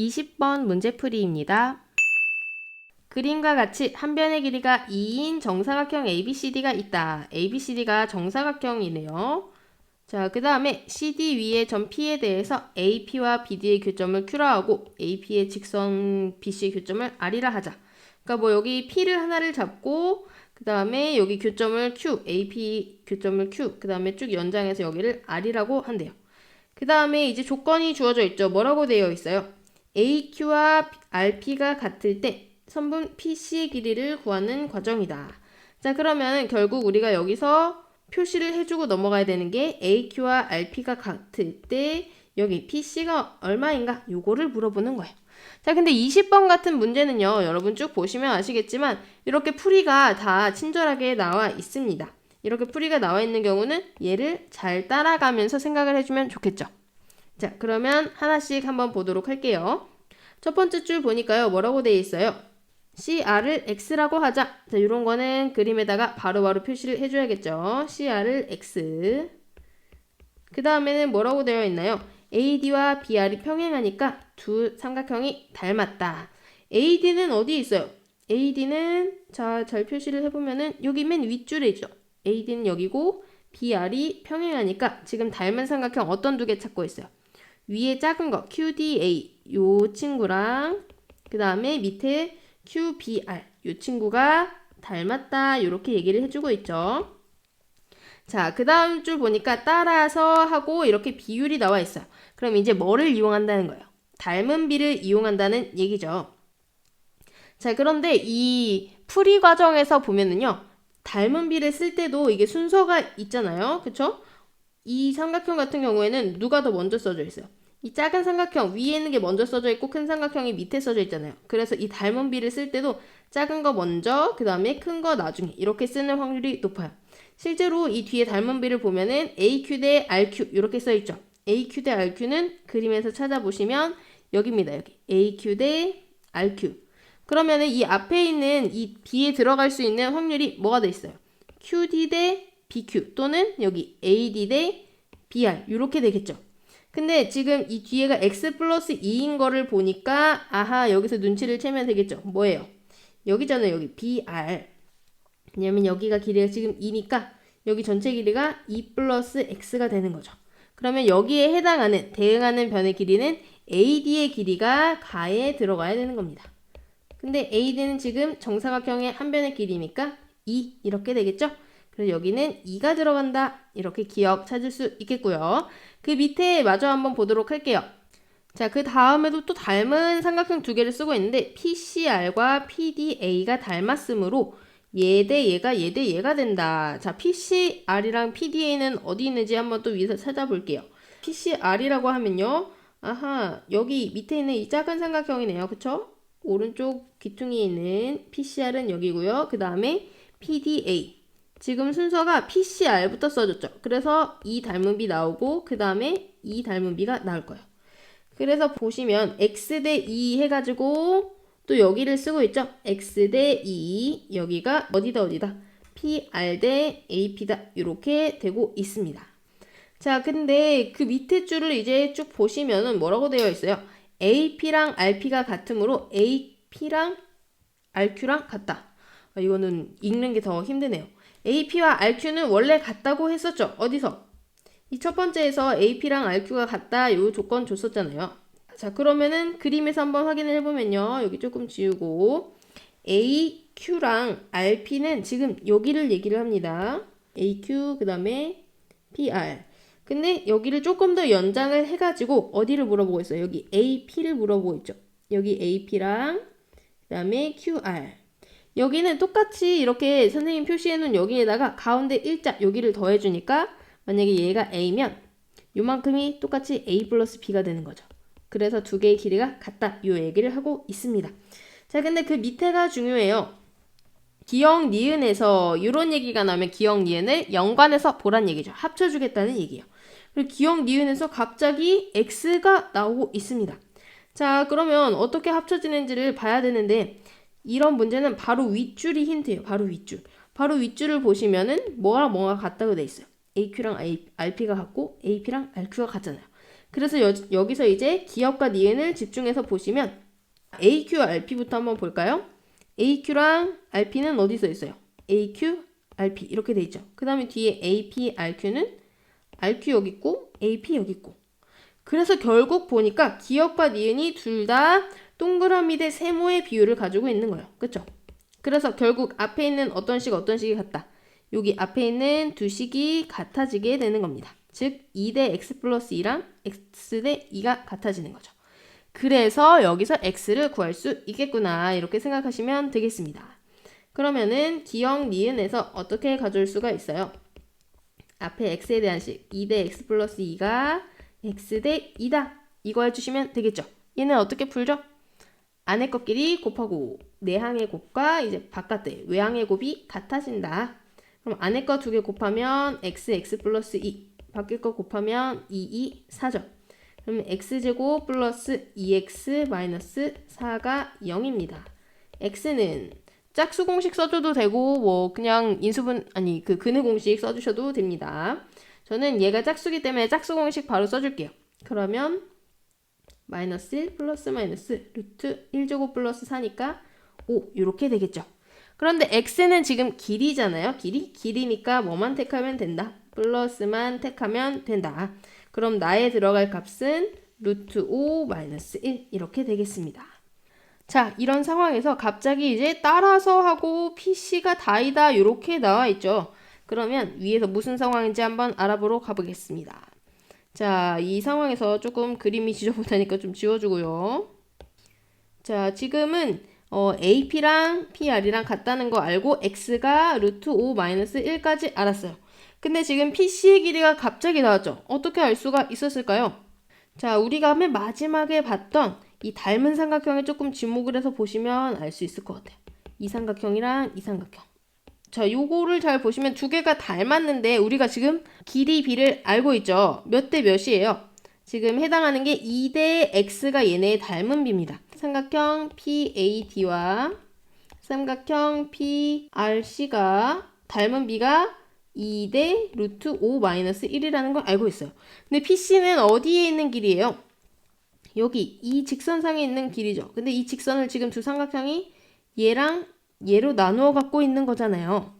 20번 문제풀이입니다. 그림과 같이 한 변의 길이가 2인 정사각형 ABCD가 있다. ABCD가 정사각형이네요. 자, 그 다음에 CD 위의 점 P에 대해서 AP와 BD의 교점을 Q라 하고 AP의 직선 BC의 교점을 R이라 하자. 그러니까 뭐 여기 P를 하나를 잡고 그 다음에 여기 교점을 Q, AP 교점을 Q, 그 다음에 쭉 연장해서 여기를 R이라고 한대요. 그 다음에 이제 조건이 주어져 있죠. 뭐라고 되어 있어요? AQ와 RP가 같을 때 선분 PC의 길이를 구하는 과정이다. 자, 그러면 결국 우리가 여기서 표시를 해주고 넘어가야 되는 게 AQ와 RP가 같을 때 여기 PC가 얼마인가? 요거를 물어보는 거예요. 자, 근데 20번 같은 문제는요, 여러분 쭉 보시면 아시겠지만, 이렇게 풀이가 다 친절하게 나와 있습니다. 이렇게 풀이가 나와 있는 경우는 얘를 잘 따라가면서 생각을 해주면 좋겠죠. 자, 그러면 하나씩 한번 보도록 할게요. 첫 번째 줄 보니까요, 뭐라고 되어 있어요? CR을 X라고 하자. 자, 이런 거는 그림에다가 바로 바로 표시를 해줘야겠죠. CR을 X. 그 다음에는 뭐라고 되어 있나요? AD와 BR이 평행하니까 두 삼각형이 닮았다. AD는 어디 있어요? AD는 자, 잘 표시를 해보면은 여기 맨 윗줄에 있죠. AD는 여기고 BR이 평행하니까 지금 닮은 삼각형 어떤 두 개 찾고 있어요? 위에 작은 거 QDA 요 친구랑 그 다음에 밑에 QBR 요 친구가 닮았다 이렇게 얘기를 해주고 있죠. 자, 그 다음 줄 보니까 따라서 하고 이렇게 비율이 나와 있어요. 그럼 이제 뭐를 이용한다는 거예요? 닮은 비를 이용한다는 얘기죠. 자, 그런데 이 풀이 과정에서 보면은요. 닮은 비를 쓸 때도 이게 순서가 있잖아요. 그쵸? 이 삼각형 같은 경우에는 누가 더 먼저 써져 있어요? 이 작은 삼각형 위에 있는 게 먼저 써져 있고 큰 삼각형이 밑에 써져 있잖아요. 그래서 이 닮은 비를 쓸 때도 작은 거 먼저, 그 다음에 큰 거 나중에 이렇게 쓰는 확률이 높아요. 실제로 이 뒤에 닮은 비를 보면은 AQ 대 RQ 이렇게 써 있죠. AQ 대 RQ는 그림에서 찾아보시면 여기입니다. 여기 AQ 대 RQ. 그러면은 이 앞에 있는 이 B에 들어갈 수 있는 확률이 뭐가 돼 있어요? QD 대 BQ 또는 여기 AD 대 BR 이렇게 되겠죠. 근데 지금 이 뒤에가 x 플러스 2인 거를 보니까 아하 여기서 눈치를 채면 되겠죠. 뭐예요? 여기잖아요. 여기 BR. 왜냐면 여기가 길이가 지금 2니까 여기 전체 길이가 2 플러스 x가 되는 거죠. 그러면 여기에 해당하는 대응하는 변의 길이는 AD의 길이가 가에 들어가야 되는 겁니다. 근데 AD는 지금 정사각형의 한 변의 길이니까 2 이렇게 되겠죠? 그래서 여기는 2가 들어간다. 이렇게 기억 찾을 수 있겠고요. 그 밑에 마저 한번 보도록 할게요. 자, 그 다음에도 또 닮은 삼각형 두 개를 쓰고 있는데 PCR과 PDA가 닮았으므로 얘 대 얘가 얘 대 얘가 된다. 자, PCR이랑 PDA는 어디 있는지 한번 또 위에서 찾아볼게요. PCR이라고 하면요. 아하, 여기 밑에 있는 이 작은 삼각형이네요. 그쵸? 오른쪽 귀퉁이에 있는 PCR은 여기고요. 그 다음에 PDA. 지금 순서가 PCR부터 써줬죠. 그래서 이 닮은 비 나오고 그 다음에 이 닮은 비가 나올 거예요. 그래서 보시면 x 대 2 해가지고 또 여기를 쓰고 있죠. x 대 2 여기가 어디다 어디다 PR 대 AP다 이렇게 되고 있습니다. 자 근데 그 밑에 줄을 이제 쭉 보시면은 뭐라고 되어 있어요. AP랑 RP가 같으므로 AP랑 RQ랑 같다. 아, 이거는 읽는 게 더 힘드네요. AP와 RQ는 원래 같다고 했었죠. 어디서? 이 첫 번째에서 AP랑 RQ가 같다 요 조건 줬었잖아요. 자 그러면은 그림에서 한번 확인을 해보면요. 여기 조금 지우고 AQ랑 RP는 지금 여기를 얘기를 합니다. AQ 그 다음에 PR 근데 여기를 조금 더 연장을 해가지고 어디를 물어보고 있어요? 여기 AP를 물어보고 있죠. 여기 AP랑 그 다음에 QR 여기는 똑같이 이렇게 선생님 표시해 놓은 여기에다가 가운데 일자 여기를 더해 주니까 만약에 얘가 A면 요만큼이 똑같이 A 플러스 B가 되는 거죠. 그래서 두 개의 길이가 같다. 요 얘기를 하고 있습니다. 자, 근데 그 밑에가 중요해요. 기억 니은에서 이런 얘기가 나오면 기억 니은을 연관해서 보란 얘기죠. 합쳐주겠다는 얘기예요. 그리고 기억 니은에서 갑자기 x가 나오고 있습니다. 자, 그러면 어떻게 합쳐지는지를 봐야 되는데 이런 문제는 바로 윗줄이 힌트예요. 바로 윗줄. 바로 윗줄을 보시면은 뭐가 뭐가 같다고 돼 있어요. AQ랑 RP가 같고 AP랑 RQ가 같잖아요. 그래서 여, 여기서 이제 기업과 니은을 집중해서 보시면 AQ, RP부터 한번 볼까요? AQ랑 RP는 어디 써 있어요? AQ, RP 이렇게 돼 있죠. 그 다음에 뒤에 AP, RQ는 RQ 여기 있고 AP 여기 있고 그래서 결국 보니까 기업과 니은이 둘 다 동그라미 대 세모의 비율을 가지고 있는 거예요. 그쵸? 그래서 결국 앞에 있는 어떤 식 어떤 식이 같다. 여기 앞에 있는 두 식이 같아지게 되는 겁니다. 즉 2 대 x 플러스 2랑 x 대 2가 같아지는 거죠. 그래서 여기서 x를 구할 수 있겠구나 이렇게 생각하시면 되겠습니다. 그러면은 기억 니은에서 어떻게 가져올 수가 있어요? 앞에 x에 대한 식 2 대 x 플러스 2가 x 대 2다 이거 해주시면 되겠죠. 얘는 어떻게 풀죠? 안의 것끼리 곱하고 내항의 곱과 이제 바깥의 외항의 곱이 같아진다. 그럼 안의 거 두 개 곱하면 x, x 플러스 2 바뀔 거 곱하면 2, 2, 4죠. 그러면 x제곱 플러스 2x 마이너스 4가 0입니다. x는 짝수 공식 써줘도 되고 뭐 그냥 인수분 아니 그 근의 공식 써주셔도 됩니다. 저는 얘가 짝수기 때문에 짝수 공식 바로 써줄게요. 그러면 마이너스 1 플러스 마이너스 루트 1제곱 플러스 4니까 5 이렇게 되겠죠. 그런데 x는 지금 길이잖아요. 길이? 길이니까 뭐만 택하면 된다. 플러스만 택하면 된다. 그럼 나에 들어갈 값은 루트 5 마이너스 1 이렇게 되겠습니다. 자, 이런 상황에서 갑자기 이제 따라서 하고 PC가 다이다 이렇게 나와 있죠. 그러면 위에서 무슨 상황인지 한번 알아보러 가보겠습니다. 자, 이 상황에서 조금 그림이 지저분하니까 좀 지워주고요. 자, 지금은 어, AP랑 PR이랑 같다는 거 알고 X가 루트 5 마이너스 1까지 알았어요. 근데 지금 PC의 길이가 갑자기 나왔죠. 어떻게 알 수가 있었을까요? 자, 우리가 맨 마지막에 봤던 이 닮은 삼각형에 조금 주목을 해서 보시면 알 수 있을 것 같아요. 이 삼각형이랑 이 삼각형. 자, 요거를 잘 보시면 두 개가 닮았는데 우리가 지금 길이 b를 알고 있죠. 몇 대 몇이에요? 지금 해당하는 게 2대 x가 얘네의 닮은 b입니다. 삼각형 PAD와 삼각형 PRC가 닮은 b가 2대 루트 5 마이너스 1이라는 걸 알고 있어요. 근데 PC는 어디에 있는 길이에요? 여기 이 직선상에 있는 길이죠. 근데 이 직선을 지금 두 삼각형이 얘랑 얘로 나누어 갖고 있는 거잖아요.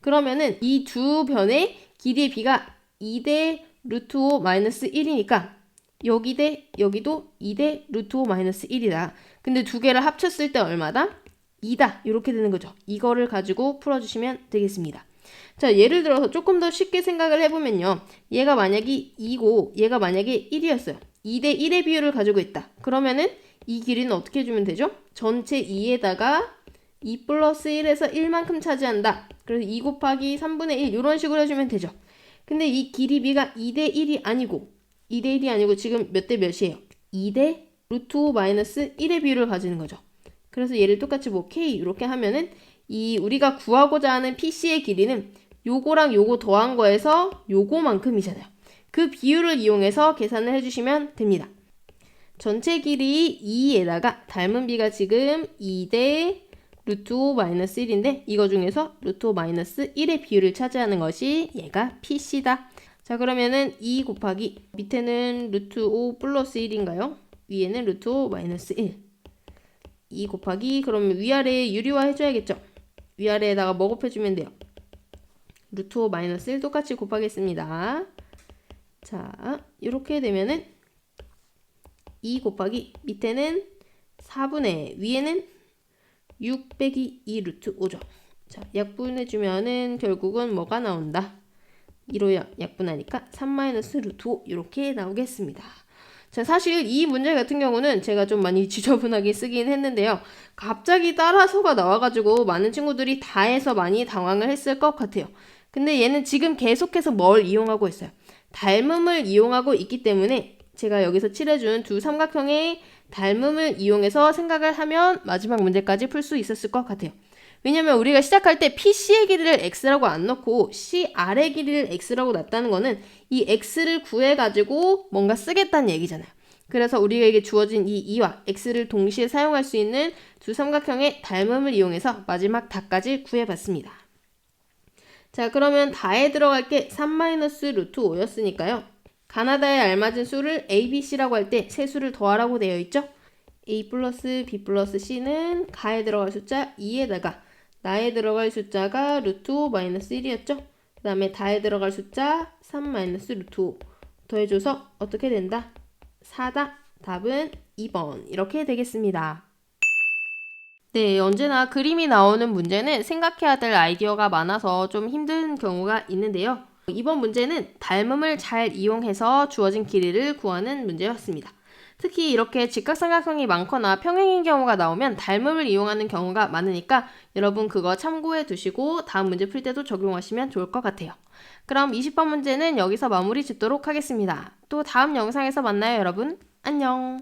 그러면은 이 두 변의 길이의 b가 2대 루트 5 마이너스 1이니까 여기 대 여기도 2대 루트 5 마이너스 1이다. 근데 두 개를 합쳤을 때 얼마다? 2다. 이렇게 되는 거죠. 이거를 가지고 풀어주시면 되겠습니다. 자, 예를 들어서 조금 더 쉽게 생각을 해보면요. 얘가 만약에 2고 얘가 만약에 1이었어요. 2대 1의 비율을 가지고 있다. 그러면은 이 길이는 어떻게 해주면 되죠? 전체 2에다가 2 플러스 1에서 1만큼 차지한다. 그래서 2 곱하기 3분의 1 이런 식으로 해주면 되죠. 근데 이 길이 b가 2대 1이 아니고 2대 1이 아니고 지금 몇 대 몇이에요? 2대 루트 5 마이너스 1의 비율을 가지는 거죠. 그래서 얘를 똑같이 뭐 k 이렇게 하면은 이 우리가 구하고자 하는 PC의 길이는 요거랑 요거 더한 거에서 요거만큼이잖아요. 그 비율을 이용해서 계산을 해주시면 됩니다. 전체 길이 2에다가 닮은 비가 지금 2대 루트 5 마이너스 1인데 이거 중에서 루트 5 마이너스 1의 비율을 차지하는 것이 얘가 PC다. 자 그러면은 2 곱하기 밑에는 루트 5 플러스 1인가요? 위에는 루트 5 마이너스 1. 2 곱하기 그러면 위아래에 유리화 해줘야겠죠? 위아래에다가 뭐 곱해주면 돼요? 루트 5 마이너스 1 똑같이 곱하겠습니다. 자 이렇게 되면은 2 곱하기 밑에는 4분의 위에는 6 빼기 2 루트 5죠. 자, 약분해주면은 결국은 뭐가 나온다? 2로 약분하니까 3 마이너스 루트 5 이렇게 나오겠습니다. 자, 사실 이 문제 같은 경우는 제가 좀 많이 지저분하게 쓰긴 했는데요. 갑자기 따라서가 나와가지고 많은 친구들이 다 해서 많이 당황을 했을 것 같아요. 근데 얘는 지금 계속해서 뭘 이용하고 있어요? 닮음을 이용하고 있기 때문에 제가 여기서 칠해준 두 삼각형의 닮음을 이용해서 생각을 하면 마지막 문제까지 풀 수 있었을 것 같아요. 왜냐면 우리가 시작할 때 PC의 길이를 X라고 안 넣고 CR의 길이를 X라고 놨다는 거는 이 X를 구해가지고 뭔가 쓰겠다는 얘기잖아요. 그래서 우리에게 주어진 이 2와 X를 동시에 사용할 수 있는 두 삼각형의 닮음을 이용해서 마지막 답까지 구해봤습니다. 자 그러면 다에 들어갈 게 3 루트 5였으니까요. 가나다에 알맞은 수를 A, B, C라고 할 때 세 수를 더하라고 되어 있죠? A 플러스 B 플러스 C는 가에 들어갈 숫자 2에다가 나에 들어갈 숫자가 루트 5 마이너스 1이었죠? 그 다음에 다에 들어갈 숫자 3 마이너스 루트 5 더해줘서 어떻게 된다? 4다. 답은 2번. 이렇게 되겠습니다. 네, 언제나 그림이 나오는 문제는 생각해야 될 아이디어가 많아서 좀 힘든 경우가 있는데요. 이번 문제는 닮음을 잘 이용해서 주어진 길이를 구하는 문제였습니다. 특히 이렇게 직각삼각형이 많거나 평행인 경우가 나오면 닮음을 이용하는 경우가 많으니까 여러분 그거 참고해 두시고 다음 문제 풀 때도 적용하시면 좋을 것 같아요. 그럼 20번 문제는 여기서 마무리 짓도록 하겠습니다. 또 다음 영상에서 만나요, 여러분. 안녕.